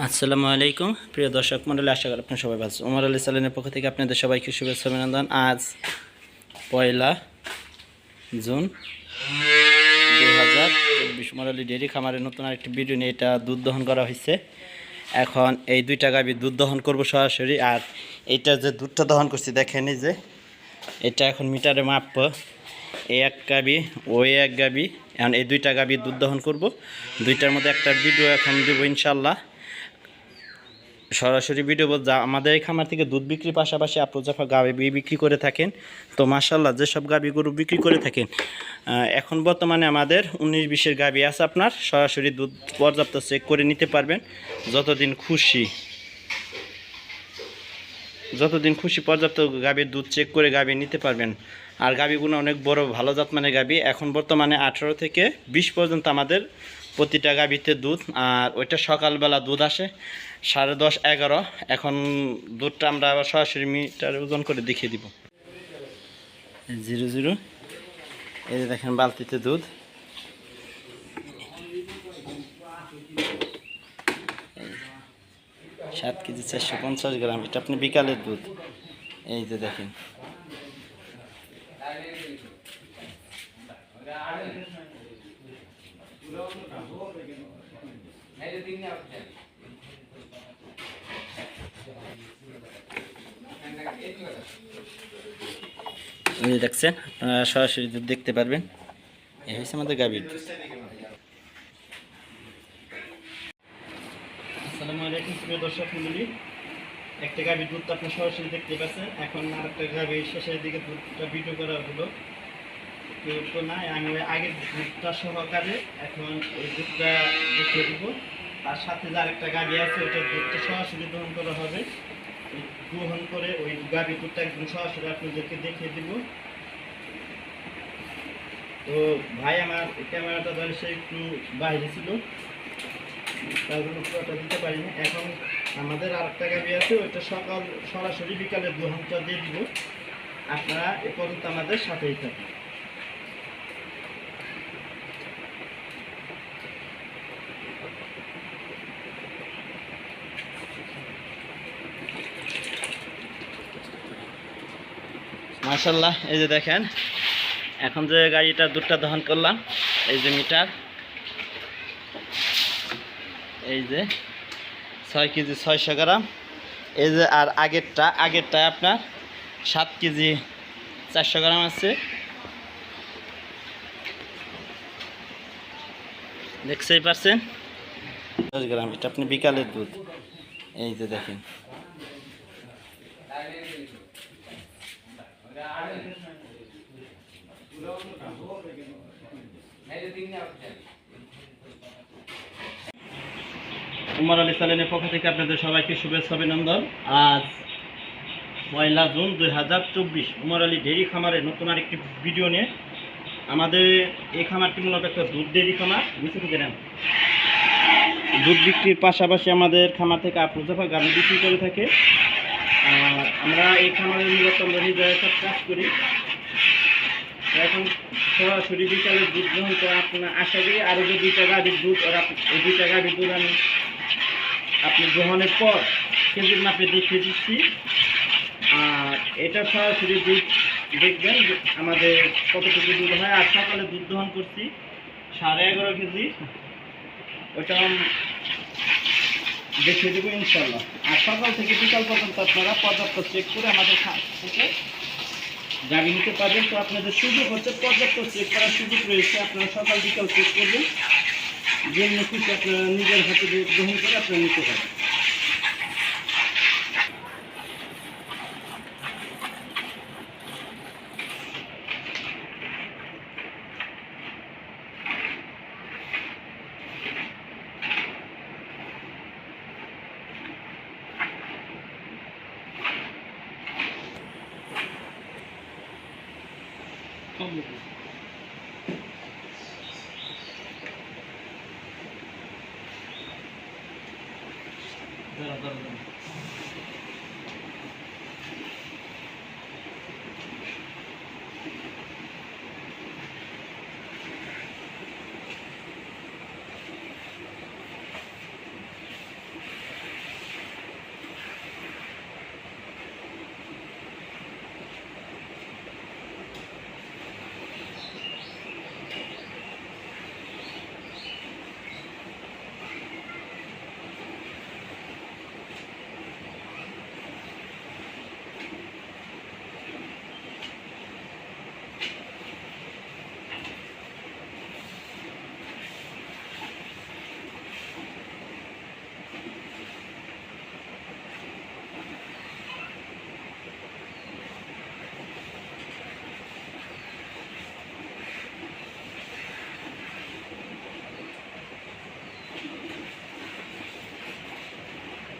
আসসালামু আলাইকুম। প্রিয় দর্শক মন্ডলী, আশা করি আপনার সবাই ভালো। ওমর আলী সালেনের পক্ষ থেকে আপনাদের সবাইকে শুভেচ্ছা, অভিনন্দন। আজ পয়লা জুন দুই হাজার চব্বিশ। ওমর আলী ডেয়ারি খামারের নতুন আরেকটি ভিডিও নিয়ে এটা দুধ দহন করা হয়েছে। এখন এই দুইটা গাভি দুধ দহন করব সরাসরি। আর এইটা যে দুধটা দহন করছি, দেখেন যে, এটা এখন মিটারে মাপ এক গাবি ওই এক গাবি এখন এই দুইটা গাবি দুধ দহন করব। দুইটার মধ্যে একটা ভিডিও এখন দেবো ইনশাল্লাহ। সরাসরি ভিডিও যা আমাদের এই খামার থেকে দুধ বিক্রির পাশাপাশি যখন গাভি বিক্রি করে থাকেন, তো মাসাল্লাহ যেসব গাভি গরু বিক্রি করে থাকেন এখন বর্তমানে আমাদের উনিশ বিশের গাভি আছে আপনার, সরাসরি দুধ পর্যাপ্ত চেক করে নিতে পারবেন। যতদিন খুশি যতদিন খুশি পর্যাপ্ত গাভীর দুধ চেক করে গাভী নিতে পারবেন। আর গাভীগুলো অনেক বড়, ভালো জাতমানের গাভী এখন বর্তমানে আঠারো থেকে বিশ পর্যন্ত আমাদের প্রতিটা গাভীতে দুধ, আর ওইটা সকালবেলা দুধ আসে সাড়ে দশ, এগারো। এখন দুধটা আমরা আবার সরাসরি মিটার ওজন করে দেখিয়ে দিব। Zero zero. এই যে দেখেন বালতিতে দুধ। সাত কেজি চারশো পঞ্চাশ গ্রাম। এটা আপনি বিকালের দুধ। এই যে দেখেন। এই দেখছেন আপনারা সরাসরি দুধ দেখতে পারবেন এই হচ্ছে আমাদের গাভীর। আসসালামু আলাইকুম প্রিয় দর্শক মন্ডলী। একটা গাভীর দুধ তো আপনি সরাসরি দেখতে পাচ্ছেন। এখন আর একটা গাভীর শেষের দিকে দুধটা ভিডিও করা হলো। কেউ তো নাই আমি আগের দুধটা সহকারে এখন ওই দুধটা দেখিয়ে দিব। তার সাথে যে আরেকটা গাড়ি আছে, ওইটা দুধটা সরাসরি গ্রহণ করা হবে। গ্রহণ করে ওই গাভীর দুধটা একদম সরাসরি আপনাদেরকে দেখিয়ে দিব। তো ভাই, আমার ক্যামেরাটা ধরে সে একটু বাইরে ছিল। তার জন্য পুরোটা দিতে পারিনি। এখন আমাদের আর একটা গাড়ি আছে, ওইটা সকাল, সরাসরি বিকালে গ্রহণটা দিয়ে দিব। আপনারা এ পর্যন্ত আমাদের সাথেই থাকুন। মার্শাল্লাহ এই যে দেখেন, এখন যে গাড়িটা দুধটা দহন করলাম, এই যে মিটার, এই যে ছয় কেজি ছয়শো গ্রাম, এই যে আর আগেরটা আগেরটা আপনার সাত কেজি চারশো গ্রাম আছে। দেখতেই পারছেন? দশ গ্রাম, এটা আপনি বিকালের দুধ। এই যে দেখেন। উমর আলী সালেনের পক্ষ থেকে আপনাদের সবাইকে শুভেচ্ছা, অভিনন্দন। আজ পয়লা জুন দুই হাজার চব্বিশ। উমর আলী ডেরি খামারে নতুন আরেকটি ভিডিও নিয়ে আমাদের এই খামারটি মূলত একটা দুধ ডেরি খামার। বুঝতে থেকে নেন। দুধ বিক্রির পাশাপাশি আমাদের খামার থেকে আপ্রজাফা গাড়ি বিক্রি করে থাকে। আমরা এই খামারের মূলত আমরা কাজ করি। এখন সরাসরি বিকালে দুধ গ্রহণ করে আপনার আশা করি আরও যে দুইটা গাড়ির দুধ, ওরা এই দুইটা গাড়ির দুধ আমি আপনি গ্রহণের পর কেজির মাপে দেখিয়ে দিচ্ছি। আর এটা সরাসরি দুধ দেখবেন আমাদের কতটুকু দুধ হয়। আর সকালে দুধ দহন করছি, সাড়ে এগারো কেজি। ওটা দেখিয়ে দেবো ইনশাল্লাহ আর সকাল থেকে বিকাল পর্যন্ত আপনারা পর্যাপ্ত চেক করে আমাদের থেকে গাড়ি নিতে পারবেন। তো আপনাদের সুযোগ হচ্ছে পর্যাপ্ত চেক করার সুযোগ রয়েছে। আপনারা সকাল বিকাল চেক করবেন। যে খুশি আপনারা নিজের হাতে গ্রহণ করে আপনারা নিতে পারেন İstanbul'da.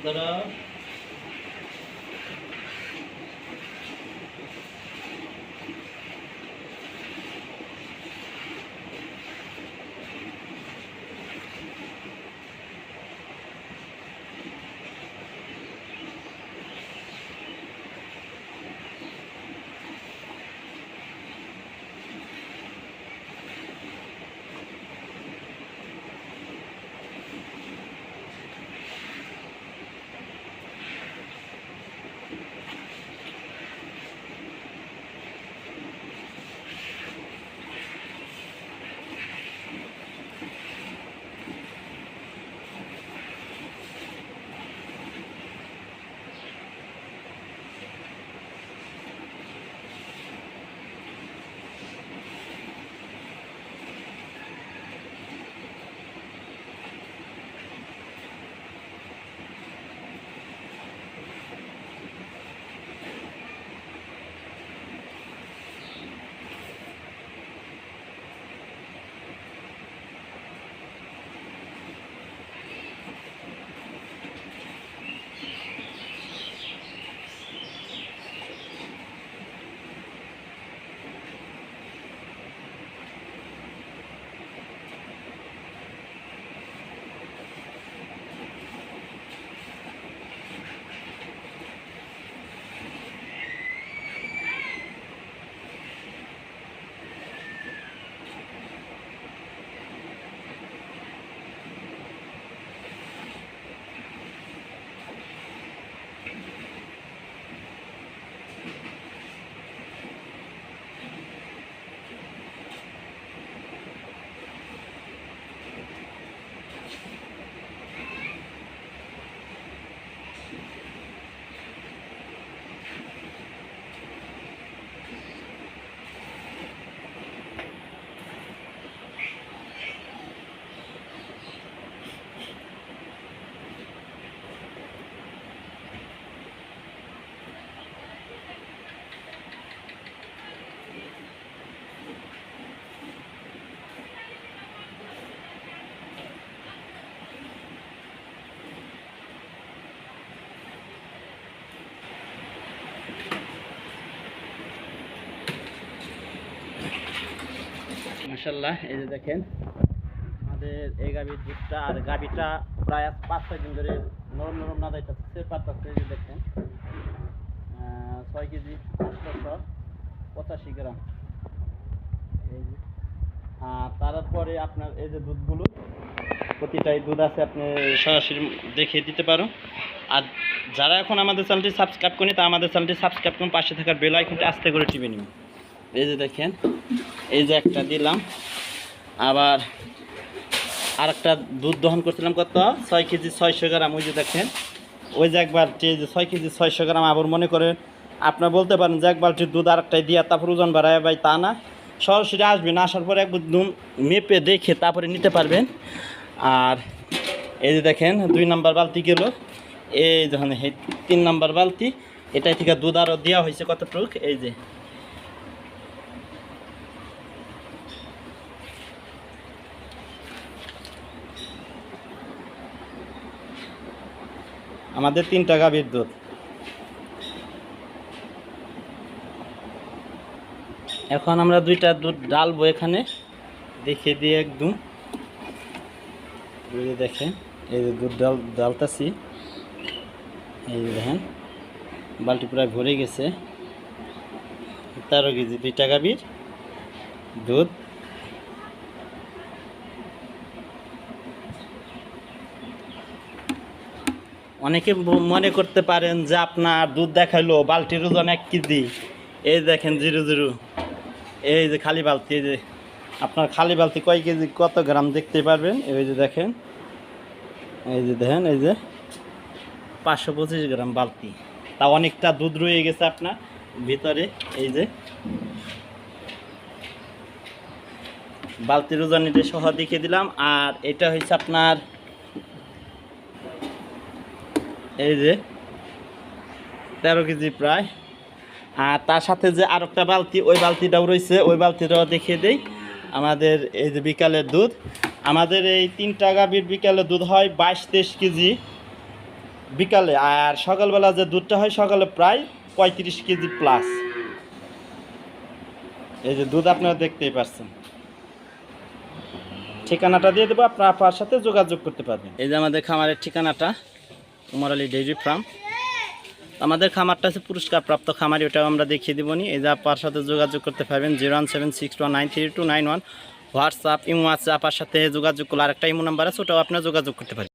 ज़रा মাসাল্লাহ এই যে দেখেন, আমাদের এই গাভীর দুধটা আর গাভীটা প্রায় পাঁচ, ছয় দিন ধরে নরম নরম না যাইতেছে পারতেছে এই যে দেখেন ছয় কেজি আটশোশো পঁচাশি গ্রাম। এই আর তারপরে আপনার এই যে দুধগুলো, প্রতিটাই দুধ আছে, আপনি সরাসরি দেখে দিতে পারো। আর যারা এখন আমাদের চ্যানেলটি সাবস্ক্রাইব করেনি তা আমাদের চ্যানেলটি সাবস্ক্রাইব করুন পাশে থাকার বেল আইকনটি আস্তে করে টিপে নিন। এই যে দেখেন এই যে একটা দিলাম। আবার আরেকটা দুধ দহন করছিলাম কত? ছয় কেজি ছয়শো গ্রাম, ওই যে দেখেন। ওই যে এক বালতি এই যে ছয় কেজি ছয়শো গ্রাম আবার মনে করে আপনার বলতে পারেন যে এক বালতির দুধ আরেকটাই দিয়া তারপর ওজন বাড়ায়, ভাই তা না। সরাসরি আসবেন আসার পরে একবার দুধ মেপে দেখে তারপরে নিতে পারবেন। আর এই যে দেখেন, দুই নাম্বার বালতি গেল। এই যখন তিন নাম্বার বালতি, এটাই থেকে দুধ আরও দেওয়া হয়েছে কতটুক? এই যে আমাদের তিনটা গাভীর দুধ এখন আমরা দুইটা দুধ ডালবো এখানে। দেখে দিয়ে একদম। যে দেখেন, এই যে দুধ ডাল ডালতাছি এই দেখেন, বালতি প্রায় ভরে গেছে। তেরো কেজি দুইটা গাভীর দুধ। অনেকে মনে করতে পারেন যে আপনার দুধ দেখাইলো, বালতির ওজন এক কেজি। এই দেখেন জিরো জিরো। এই যে খালি বালতি, এই যে আপনার খালি বালতি কয় কেজি, কত গ্রাম দেখতে পারবেন? এই যে দেখেন, এই যে দেখেন, এই যে পাঁচশো পঁচিশ গ্রাম বালতি। তা অনেকটা দুধ রয়ে গেছে আপনার ভিতরে, এই যে বালতির ওজন এটা সহ দেখিয়ে দিলাম। আর এটা হচ্ছে আপনার এই যে, তেরো কেজি প্রায়। আর তার সাথে যে আর একটা বালতি, ওই বালতিটাও রয়েছে, ওই বালতিটাও দেখিয়ে দেই। আমাদের এই যে বিকালের দুধ, আমাদের এই তিনটা গাভীর বিকালের দুধ হয় বাইশ তেইশ কেজি বিকালে। আর সকালবেলা যে দুধটা হয় সকালে প্রায় পঁয়ত্রিশ কেজি প্লাস এই যে দুধ আপনারা দেখতেই পাচ্ছেন ঠিকানাটা দিয়ে দেবো আপনার সাথে যোগাযোগ করতে পারবেন। এই যে আমাদের খামারের ঠিকানাটা। উমর আলী ডেইরি ফার্ম আমাদের খামারটা আছে পুরস্কার প্রাপ্ত খামারি, ওটাও আমরা দেখিয়ে দেবনি। এই যে আপার সাথে যোগাযোগ করতে পারবেন zero one seven six one nine three two nine one WhatsApp imo আছে, আপার সাথে যোগাযোগ করলে আরেকটা ইমো নাম্বার আছে, ওটাও আপনার যোগাযোগ করতে পারেন।